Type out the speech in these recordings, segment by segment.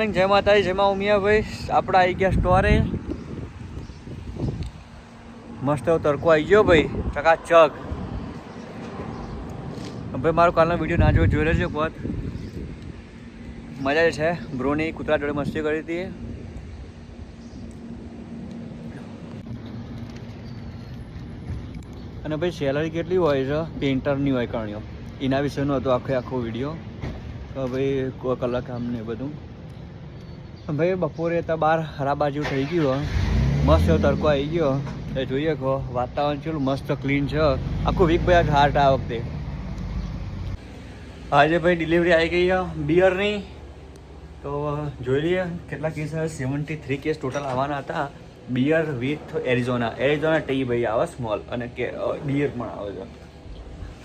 Morning જય માતાજી, જય મા ઉમિયાભાઈ. આપણે આવી ગયા સ્ટોરે મસ્ત એવો તડકો આવી ગયો ભાઈ. ચકાચક. ભાઈ, મારો કાલનો વીડિયો ના જોયો જોઈ લેજો વાત. મજા છે. બ્રોની કૂતરા જોડે મસ્તી કરી હતી અને ભાઈ સેલરી કેટલી હોય છે? પેઇન્ટરની હોય કરણીઓ એના વિશેનો હતો આખો આખો વીડિયો તો ભાઈ કોઈ કલાક કામ બધું. ભાઈ, બપોરે તો બાર હરા બાજુ થઈ ગયું મસ્ત એવો તડકો આવી ગયો. એ જોઈએ કહો વાતાવરણ ચેલું મસ્ત ક્લીન છે. આખું વીક ભાઈ હાર્ટ આ વખતે. આજે ભાઈ ડિલિવરી આવી ગઈ બિયરની તો જોઈ લઈએ કેટલા case seventy three case total આવવાના હતા. Beer with Arizona Arizona tea ભાઈ આવે સ્મોલ અને કે બિયર પણ આવે છે.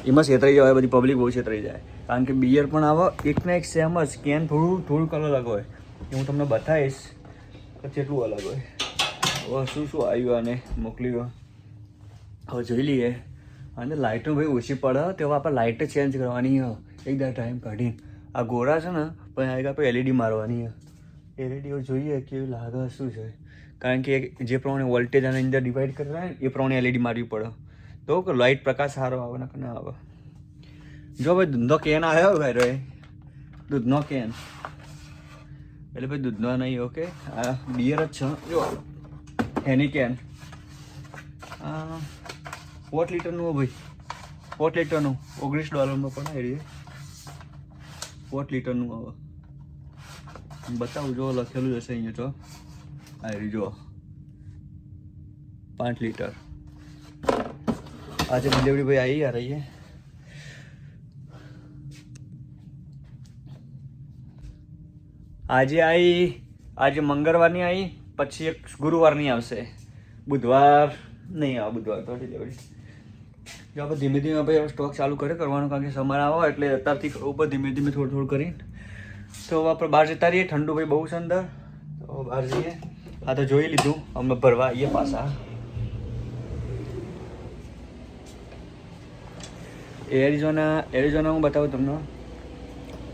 એમાં છેતરાઈ જાય બધી પબ્લિક બહુ છેતરાઈ જાય. કારણ કે બિયર પણ આવે, એકના એક સેમ જ કેન થોડું થોડુંક અલગ હોય. એ હું તમને બતાવીશ કે કેટલું અલગ હોય. હવે શું શું આવ્યું આને મોકલ્યું હવે જોઈ લઈએ. અને લાઇટો ભાઈ ઓછી પડે તો હવે આપણે લાઇટ ચેન્જ કરવાની એકદમ ટાઈમ કાઢીને. આ ગોરા છે ને, પણ આગળ આપણે એલઈડી મારવાની હ એલઈડી જોઈએ કેવી લાગે, શું છે. કારણ કે જે પ્રમાણે વોલ્ટેજ આની અંદર ડિવાઈડ કરેલા એ પ્રમાણે એલઈડી મારવી પડે. તો લાઇટ પ્રકાશ સારો આવે ને ના આવે. જો ભાઈ દૂધનો કેન આવ્યો ભાઈ રે. દૂધનો કેન એટલે ભાઈ દૂધનો નહીં ઓકે આ બિયર જ છે. જો, એની કેન આ પોટ લીટરનું ભાઈ. પોટ લીટરનું. ઓગણીસ ડોલરમાં પણ રહી પોટ લીટરનું હવે. બતાવું, જો લખેલું હશે અહીંયા તો. આવી રહી જો. પાંચ લીટર. આજે ડિલિવરી ભાઈ આવી આ રહી આજે આવી આજે મંગળવારની આવી પછી એક ગુરુવારની આવશે. બુધવાર નહીં આવે, બુધવાર તો જો આપણે ધીમે ધીમે ભાઈ સ્ટોક ચાલુ કરે કરવાનું, કારણ કે સમર આવો એટલે અત્યારથી ઉપર ધીમે ધીમે થોડું થોડું કરીને. તો આપણે બહાર જતા રહીએ ઠંડુ ભાઈ બહુ છે અંદર. તો બહાર જઈએ. હા તો જોઈ લીધું, અમે ભરવા આવીએ પાછા. એરિઝોના એરિઝોના હું બતાવું તમને.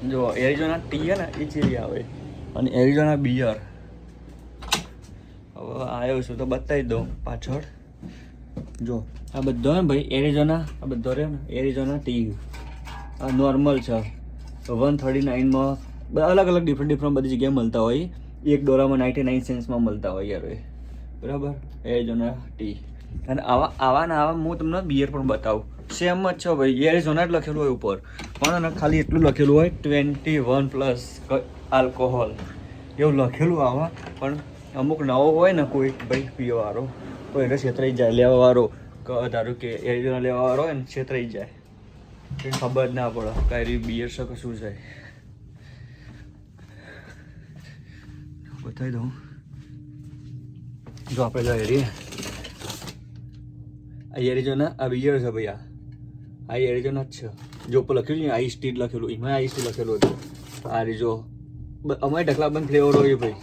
જો, એરિઝોના ટી ને એ ચીરી આવે અને એરિઝોના બિયર. હવે આવ્યો છું તો બતાવી દઉં પાછળ. જો, આ બધો ને ભાઈ એરિઝોના, આ બધો રહ્યો ને, એરિઝોના ટી આ નોર્મલ છે. વન થર્ટી નાઇનમાં અલગ અલગ ડિફરન્ટ ડિફરન્ટ બધી જગ્યાએ મળતા હોય. એક દોરામાં નાઇન્ટી નાઇન સેન્સમાં મળતા હોય યાર બરાબર? Arizona tea. અને આવા આવા ને આવા હું તમને બિયર પણ બતાવું. સેમ જ છે ભાઈ એરિઝોના જ લખેલું હોય ઉપર. પણ ખાલી એટલું લખેલું હોય ટ્વેન્ટી વન પ્લસ આલ્કોહોલ એવું લખેલું આવા, પણ અમુક નવો હોય ને કોઈ ભાઈ પીવાવાળો તો એને છેતરાઈ જાય, લેવાવાળો. ધારો કે એરિઝોના લેવાવાળો હોય ને, છેતરાઈ જાય. એને ખબર જ ના પડે, કઈ બિયર છે કે શું છે. બતાવી દઉં. જો આપણે જો એરી આ એરિઝોના આ બીયર છે ભાઈ આ આ એરિઝોના જ છે જો ઉપર લખેલું ને આઈસ ટી લખેલું એમાં આઈસ ટી લખેલું હતું આ રીજો અમારે ઢકલાબંધ ફ્લેવર હોય ભાઈ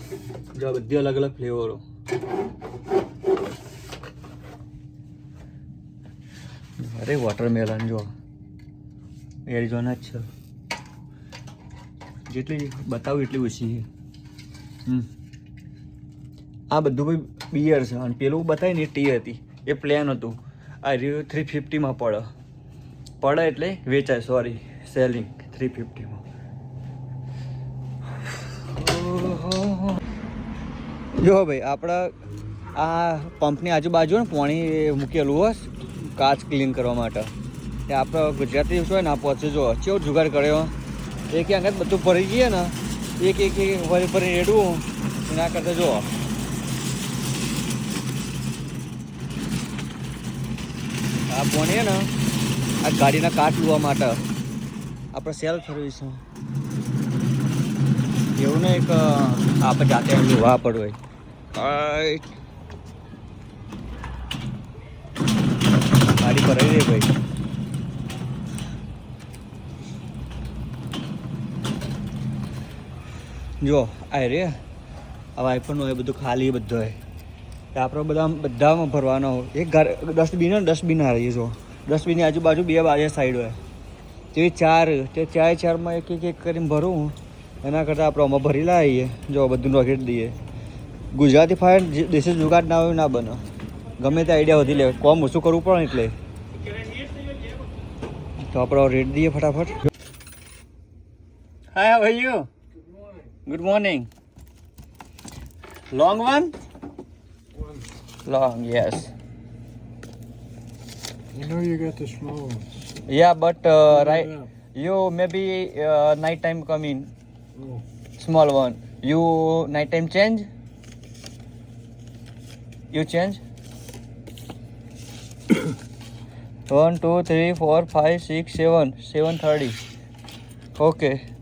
જો બધી અલગ અલગ ફ્લેવરો અરે વોટરમેલન જો એરિઝોના જ છે જેટલી બતાવું એટલી ઓછી છે આ બધું ભાઈ બિયર છે અને પેલું બતાવી ને ટી હતી એ પ્લેન હતું આ રહ્યું થ્રી ફિફ્ટીમાં પડે. પડે એટલે વેચાય સોરી સેલિંગ થ્રી ફિફ્ટીમાં જો ભાઈ, આપણા આ પંપની આજુબાજુ ને પાણી મૂકેલું હોય કાચ ક્લીન કરવા માટે. એ આપણો ગુજરાતી હોય ને, આ પહોંચે જો, ચેવો જુગાડ કર્યો. એક આગળ બધું ભરી ગઈએ ને, એક એક એક ભરી ભરી રેડવું. એના કરતાં જો આ ફોન છે ને, આ ગાડીના કાટ લૂવા માટે. આપણે સેલ્ફ સર્વિસ એવું ને એક આપણે જાતે લૂવા પડવું હોય. ગાડી પર રહી ભાઈ. જો, આ રે, આ આઈફોન હોય બધું ખાલી બધું હોય તે આપણે બધા બધામાં ભરવાનો હોય. એક ડસ્ટબિન હોય ડસ્ટબિન આ રહી જો. ડસ્ટબિનની આજુબાજુ બે બાજુ સાઈડ હોય. તે ચાર તે ચાર ચારમાં એક એક એક કરીને ભરું. એના કરતાં આપણે આમાં ભરી લાવીએ. જો બધું રોકેટ દઈએ. ગુજરાતી ફાયર દેશી જુગાડ ના હોય ના બને. ગમે તે આઈડિયા વધી લે. કોમ ઓછું કરવું પડે એટલે. તો આપણે રેટ દઈએ ફટાફટ. હાય ભાઈ you good morning long one long, yes. You know you got the small ones. Yeah, but uh, right, yeah. you maybe uh, night time come in. Oh. Small one. You night time change. You change. one, two, three, four, five, six, seven, seven thirty. Okay.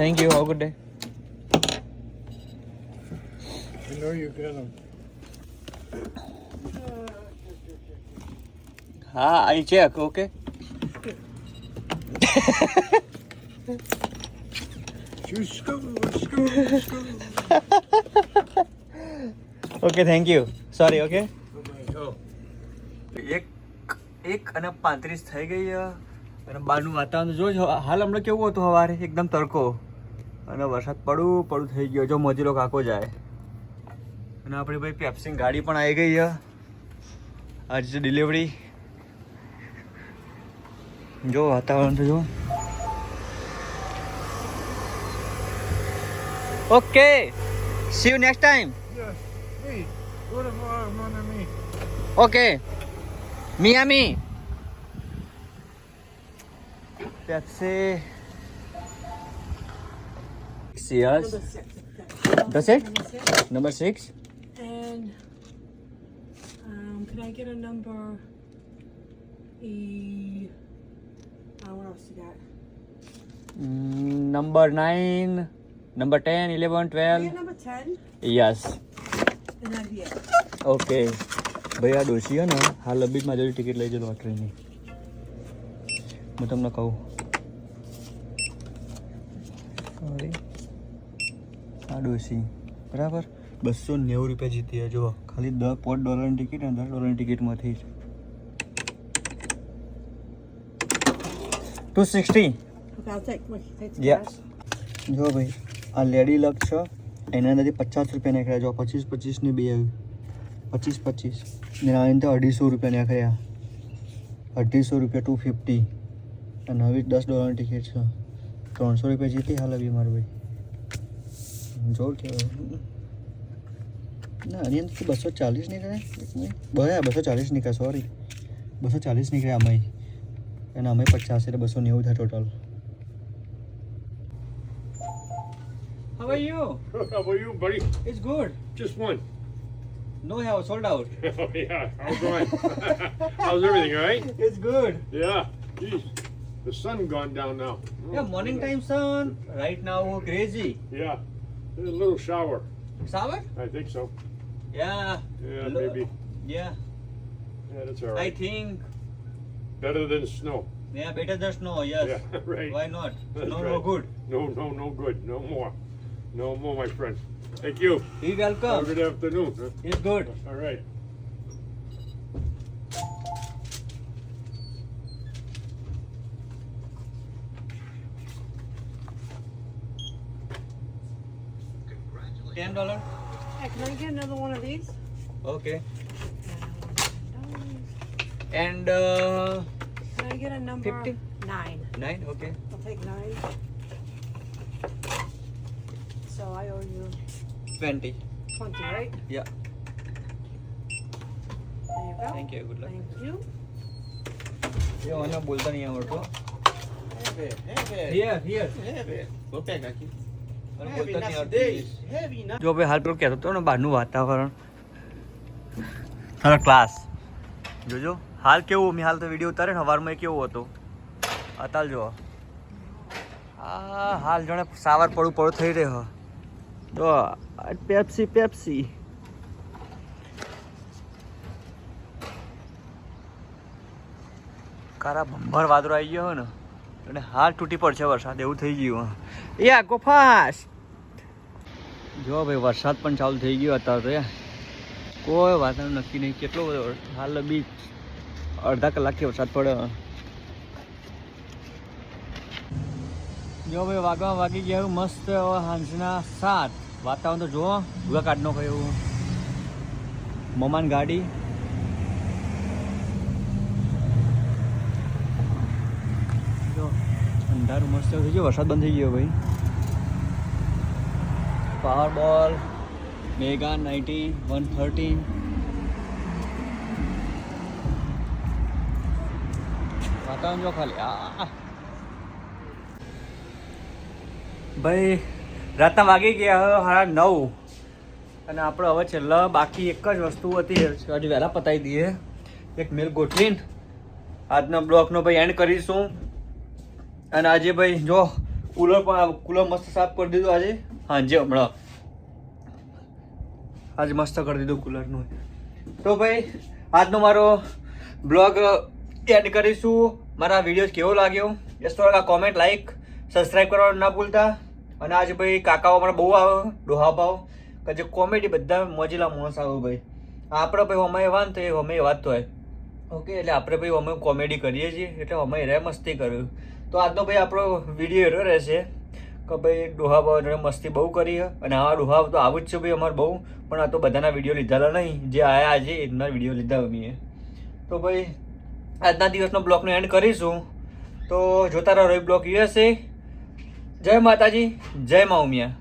Thank you. Have a good day. you know you got them. Ah. You school, school, school. Okay thank you sorry okay Oh, એક એક અને પાંત્રીસ થઈ ગઈ અને બહારનું વાતાવરણ જોજો હાલ હમણાં કેવું હતું સવારે એકદમ તડકો અને વરસાદ પડું પડું થઈ ગયો. જો મજૂરો કાકો જાય. અને આપણી ભાઈ પેપ્સિંગ ગાડી પણ આવી ગઈ છે. આજે ડિલિવરી જો વાતાવરણ તો જો. Okay see you next time okay Miami what six. That's it? Number six. Number six. And um, can I get a number? E. Uh, what else you got? Mm, number nine. Number ten, eleven, Can I get twelve. number ten? Yes. And that'd be it. Okay ભાઈ આ ડોશી છે ને હાલ અબીટમાં જલ્દી ticket લઈ જતો ટ્રેનની હું તમને કહું સોરી ડોશી બરાબર? બસો નેવું રૂપિયા જીતી જો ખાલી દસ પોટ ડોલરની ટિકિટ અને દસ ડોલરની ટિકિટમાંથી છે two sixty Okay, I'll take. Look, take the Yeah. cash. જો ભાઈ આ લેડી લક છે. એના અંદરથી પચાસ રૂપિયા નાખ્યા. જો પચીસ પચીસની બે આવી. પચીસ પચીસ. ને આની અંદર અઢીસો રૂપિયા નાખ્યા. અઢીસો રૂપિયા ટુ ફિફ્ટી અને હવે દસ ડોલરની ટિકિટ છે. ત્રણસો રૂપિયા જીતી હાલ આવી મારું ભાઈ. જો કે ના આની અંદર બસો ચાલીસ નીકળે બરાબર બસો ચાલીસ નીકળે સોરી બસો ચાલીસ નીકળે આમાં અને અમે પચાસ એટલે બસો નેવું થાય total How are you? How about you, buddy? It's good. Just one. No, I have sold out. Oh yeah, how's going? how's everything, all right? It's good. Yeah. Geez, the sun gone down now. Yeah, morning time sun. Right now, crazy. Yeah. A little shower. Sour? I think so. Yeah. Yeah, maybe. Yeah. Yeah, that's all right. I think. Better than snow. Yeah, better than snow. Yes. Yeah, right. Why not? That's no, no good. No, no, no good. No more. No more, my friend. Thank you. Be Have a welcome. good afternoon. Huh? It's good. All right. Ten dollar. Hey, can I get another one of these? Okay. $10. And uh, Can I get a number? 50? Nine. nine. Okay. I'll take nine. So I owe you Twenty. twenty, right? Yeah. There you go. Thank you. Good luck. Thank you. ये वाला बोलता नहीं आवड़तो Heavy, heavy, Here, here. heavy. Go back aquí. જો ભાઈ હાલ પેલું કહેતો હતો ને બહારનું વાતાવરણ. હવે ક્લાસ જોજો. હાલ કેવું? મેં હાલ તો વીડિયો ઉતારે ને સવારમાં કેવો કેવું હતું. અતાલ જો આ હાલ જણે સાવર પડું પડું થઈ રહ્યો. જો આ પેપ્સી પેપ્સી કારા ભંભર વાદળો આવી ગયો ને. અને હાલ તૂટી પડશે વરસાદ એવું થઈ ગયું એ ફાસ્ટ જો ભાઈ વરસાદ પણ ચાલુ થઈ ગયો અત્યારે કોઈ વાતાવરણ નક્કી નહીં. કેટલો બધો હાલ બી અડધા કલાકથી વરસાદ પડ્યો જો ભાઈ વાગવા વાગી ગયા મસ્ત હાંસના સાત. વાતાવરણ તો જુઓ ભૂગા કાઢનો કયો. મમાન ગાડી જો અંધારું મસ્ત થઈ ગયું, વરસાદ બંધ થઈ ગયો ભાઈ. પાવર બોલ મેગા નાઇન્ટી વન થર્ટીન વાતાવરણ જો ખાલી, આ ભાઈ, રાતના વાગી ગયા, હવે સાડા નવ. અને આપણે હવે છેલ્લા બાકી એક જ વસ્તુ હતી, હજી વહેલા પતાવી દઈએ. એક મેલ ગોઠવીને આજના બ્લોકનો ભાઈ એન્ડ કરીશું. અને આજે ભાઈ જો કુલર પણ કુલર મસ્ત સાફ કરી દીધું આજે. હાંજે હમણાં. આજે મસ્ત કરી દીધું કુલરનું. તો ભાઈ, આજનો મારો બ્લોગ એડ કરીશું. મારા વીડિયો કેવો લાગ્યો? એ તો કોમેન્ટ લાઈક સબસ્ક્રાઈબ કરવાનું ના ભૂલતા. અને આજે ભાઈ કાકાઓ મને બહુ આવે, ડોહા ભાવ કે જે કોમેડી બધા મોજીલા માણસ આવે ભાઈ. આપણે ભાઈ અમે વાન તો એ અમે વાત હોય. ઓકે એટલે આપણે ભાઈ અમે કોમેડી કરીએ છીએ. એટલે અમે રે મસ્તી કર્યું. તો આજનો ભાઈ આપણો વીડિયો એરો રહેશે કે ભાઈ ડોહા ભાવ મસ્તી બહુ કરી અને આવા ડોહા તો આવું જ છે ભાઈ અમારે બહુ, પણ આ તો બધાના વીડિયો લીધેલા નહીં. જે આયા આજે એમના વીડિયો લીધા અમે. તો ભાઈ, આજના દિવસનો બ્લોગનો એન્ડ કરીશું. તો જોતા રહો બ્લોગ યુએસએ જય માતાજી, જય મા ઉમિયા